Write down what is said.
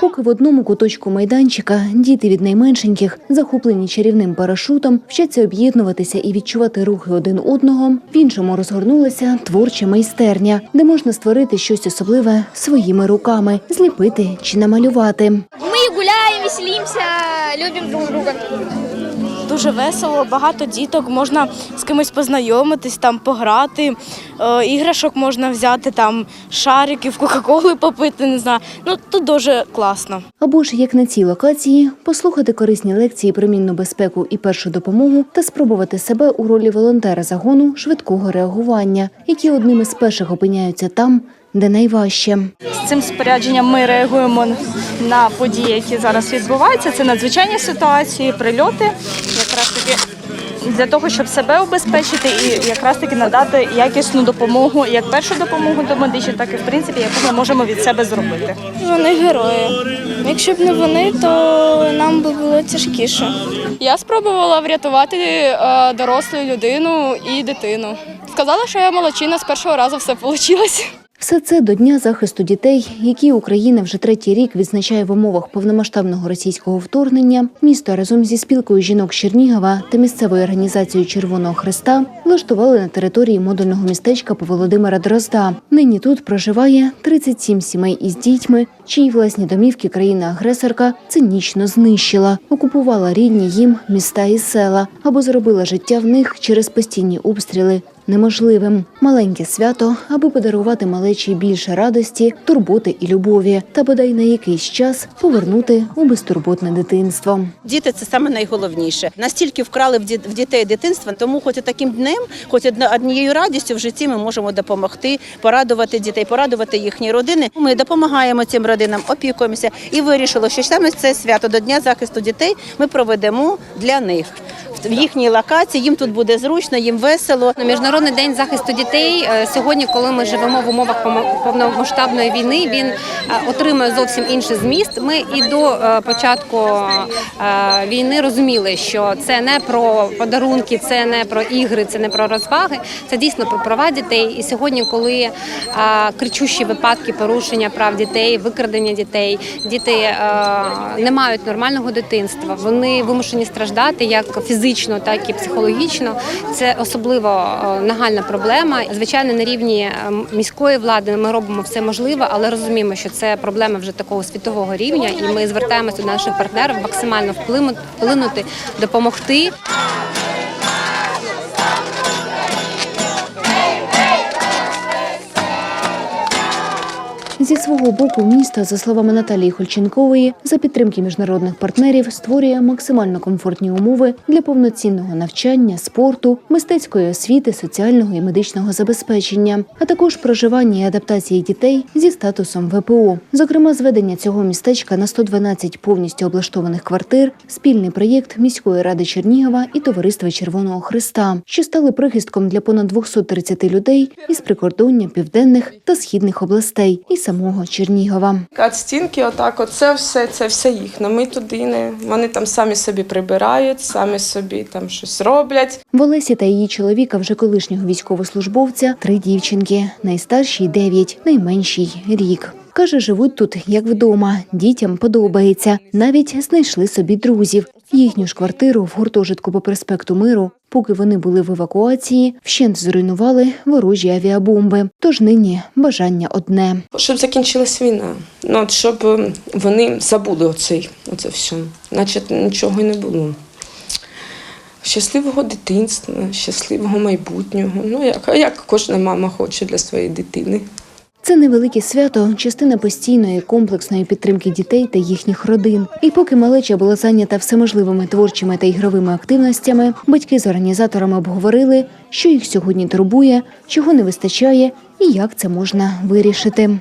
Поки в одному куточку майданчика діти від найменшеньких, захоплені чарівним парашутом, вчаться об'єднуватися і відчувати рухи один одного, в іншому розгорнулася творча майстерня, де можна створити щось особливе своїми руками, зліпити чи намалювати. Мы гуляем, веселимся, любим друг друга. Дуже весело, багато діток, можна з кимось познайомитись, там пограти. Е, іграшок можна взяти, там шариків, кока-коли попити, не знаю. Ну тут дуже класно. Або ж як на цій локації послухати корисні лекції про мінну безпеку і першу допомогу та спробувати себе у ролі волонтера загону швидкого реагування, які одними з перших опиняються там, де найважче. З цим спорядженням ми реагуємо на події, які зараз відбуваються. Це надзвичайні ситуації, прильоти, якраз таки для того, щоб себе убезпечити і якраз таки надати якісну допомогу, як першу допомогу до медичів, так і в принципі, яку ми можемо від себе зробити. Вони герої. Якщо б не вони, то нам би було тяжкіше. Я спробувала врятувати е, дорослу людину і дитину. Сказала, що я молодчина, з першого разу все вийшло. Все це до Дня захисту дітей, які Україна вже третій рік відзначає в умовах повномасштабного російського вторгнення. Місто разом зі спілкою жінок Чернігова та місцевою організацією Червоного Христа влаштували на території модульного містечка по Володимира Дрозда. Нині тут проживає 37 сімей із дітьми, чиї власні домівки країна-агресорка цинічно знищила, окупувала рідні їм міста і села або зробила життя в них через постійні обстріли неможливим. Маленьке свято, аби подарувати малечі більше радості, турботи і любові, та бодай на якийсь час повернути у безтурботне дитинство. Діти це саме найголовніше. Настільки вкрали в ді- в дітей дитинства, тому хоч таким днем, хоч однією радістю в житті ми можемо допомогти, порадувати дітей, порадувати їхні родини. Ми допомагаємо цим родинам, опікуємося і вирішили, що саме це свято до Дня захисту дітей ми проведемо для них. В їхній локації їм тут буде зручно, їм весело. Міжнародний день захисту дітей е, сьогодні, коли ми живемо в умовах повномасштабної війни, він е, отримує зовсім інший зміст. Ми і до е, початку війни розуміли, що це не про подарунки, це не про ігри, це не про розваги. Це дійсно про права дітей. І сьогодні, коли кричущі випадки порушення прав дітей, викрадення дітей, діти не мають нормального дитинства. Вони вимушені страждати як фізично, так і психологічно. Це особливо е, нагальна проблема. Звичайно, на рівні е, міської влади ми робимо все можливе, але розуміємо, що це проблема вже такого світового рівня, і ми звертаємося до наших партнерів максимально вплину- вплинути, допомогти. Зі свого боку, місто, за словами Наталії Хольченкової, за підтримки міжнародних партнерів створює максимально комфортні умови для повноцінного навчання, спорту, мистецької освіти, соціального і медичного забезпечення, а також проживання і адаптації дітей зі статусом ВПО. Зокрема, зведення цього містечка на 112 повністю облаштованих квартир, спільний проєкт міської ради Чернігова і товариства Червоного Христа, що стали прихистком для понад 230 людей із прикордоння південних та східних областей і самого Чернігова. От стінки, отак, от це все, це все їхнє. Ми туди не. Вони там самі собі прибирають, самі собі там щось роблять. В Олесі та її чоловіка, вже колишнього військовослужбовця, три дівчинки, найстаршій дев'ять, найменшій рік. Каже, живуть тут як вдома. Дітям подобається. Навіть знайшли собі друзів. Їхню ж квартиру в гуртожитку по проспекту Миру, поки вони були в евакуації, вщент зруйнували ворожі авіабомби. Тож нині бажання одне. Щоб закінчилась війна. Ну, от щоб ем, вони забули оцей, оце все. Наче нічого й не було. Щасливого дитинства, щасливого майбутнього. Ну, як, як кожна мама хоче для своєї дитини. Це невелике свято, частина постійної комплексної підтримки дітей та їхніх родин. І поки малеча була зайнята всеможливими творчими та ігровими активностями, батьки з організаторами обговорили, що їх сьогодні турбує, чого не вистачає і як це можна вирішити.